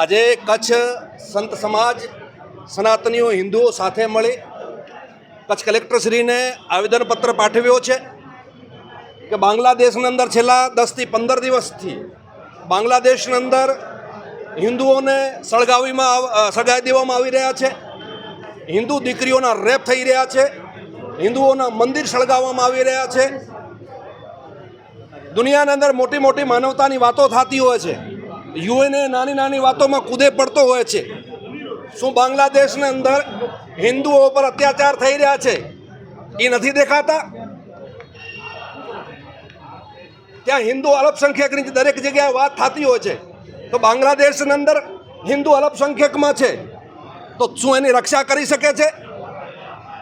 આજે કચ્છ સંત સમાજ સનાતનીઓ હિન્દુઓ સાથે મળી કચ્છ કલેક્ટરશ્રીને આવેદનપત્ર પાઠવ્યો છે. કે બાંગ્લાદેશની અંદર છેલ્લા દસથી પંદર દિવસથી બાંગ્લાદેશની અંદર હિન્દુઓને સળગાવીમાં સળગાવી દેવામાં આવી રહ્યા છે. હિન્દુ દીકરીઓના રેપ થઈ રહ્યા છે. હિન્દુઓના મંદિર સળગાવવામાં આવી રહ્યા છે. દુનિયાની અંદર મોટી મોટી માનવતાની વાતો થતી હોય છે. યુએનએ નાની નાની વાતોમાં કૂદે પડતો હોય છે. શું બાંગ્લાદેશની અંદર હિન્દુઓ પર અત્યાચાર થઈ રહ્યા છે? એ નથી દેખાતા? ત્યાં હિન્દુ અલ્પસંખ્યકની દરેક જગ્યાએ વાત થતી હોય છે. તો બાંગ્લાદેશની અંદર હિન્દુ અલ્પસંખ્યકમાં છે. તો શું એની રક્ષા કરી શકે છે?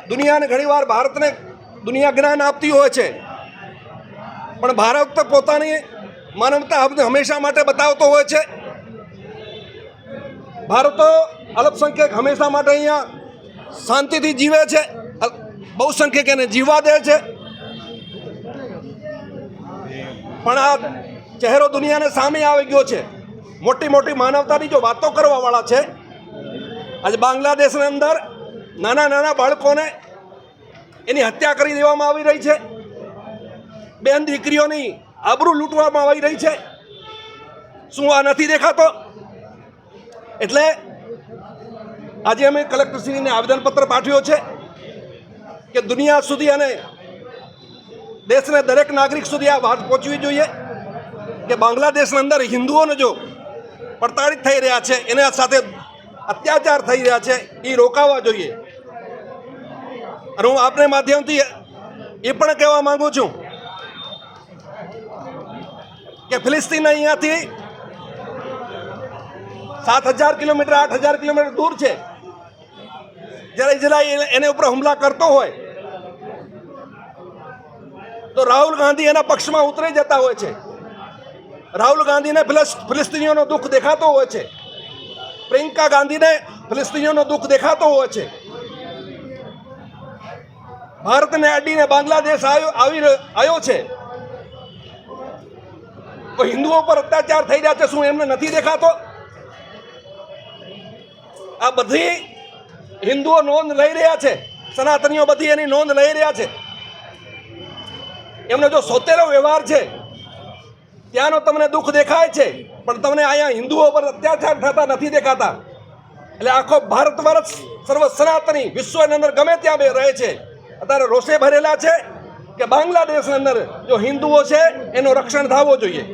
દુનિયાને ઘણીવાર ભારતને દુનિયા જ્ઞાન આપતી હોય છે. પણ ભારત તો પોતાની માનવતા હમ- હંમેશા માટે બતાવતો હોય છે. ભારતો અલ્પસંખ્યક હંમેશા માટે અહીંયા શાંતિથી જીવે છે. બહુ બહુસંખ્યક એને જીવવા દે છે. પણ આ ચહેરો દુનિયાને સામે આવી ગયો છે. મોટી મોટી માનવતાની જો વાતો કરવાવાળા છે, આજે બાંગ્લાદેશની અંદર નાના નાના બાળકોને એની હત્યા કરી દેવામાં આવી રહી છે. બેન દીકરીઓની આબરૂ લૂંટવામાં આવી રહી છે. શું આ નથી દેખાતો? એટલે આજે અમે કલેક્ટરશ્રીને આવેદનપત્ર પાઠવ્યો છે કે દુનિયા સુધી અને દેશને દરેક નાગરિક સુધી આ વાત પહોંચવી જોઈએ કે બાંગ્લાદેશની અંદર હિન્દુઓને જો પ્રતાડિત થઈ રહ્યા છે, એના સાથે અત્યાચાર થઈ રહ્યા છે એ રોકાવા જોઈએ. અને હું આપને માધ્યમથી એ પણ કહેવા માગું છું કે ફિલિસ્તીન અહીંયાથી સાત હજાર કિલોમીટર, આઠ હજાર કિલોમીટર દૂર છે. જ્યારે ઇઝરાયલ એને ઉપર હુમલા કરતો હોય તો રાહુલ ગાંધી એના પક્ષમાં ઉતરી જતા હોય છે. રાહુલ ગાંધીને ફિલિસ- ફિલિસ્તીનીઓનો દુઃખ દેખાતો હોય છે. પ્રિયંકા ગાંધીને ફિલિસ્તીનીઓનો દુઃખ દેખાતો હોય છે. ભારતને અડીને બાંગ્લાદેશ આવ્યો આવી આવ્યો છે. તો હિન્દુઓ પર અત્યાચાર થઈ રહ્યા છે, શું એમને નથી દેખાતો? આ બધી હિન્દુઓ નોંધ લઈ રહ્યા છે. સનાતનીઓ બધી એની નોંધ લઈ રહ્યા છે. એમનો જો સોતેરો વ્યવહાર છે, ત્યાંનો તમને દુઃખ દેખાય છે, પણ તમને અહીંયા હિન્દુઓ પર અત્યાચાર થતા નથી દેખાતા. એટલે આખો ભારત વર્ષ સર્વ સનાતની વિશ્વની અંદર ગમે ત્યાં બે રહે છે. અત્યારે રોષે ભરેલા છે કે બાંગ્લાદેશની અંદર જો હિન્દુઓ છે, એનું રક્ષણ થવું જોઈએ.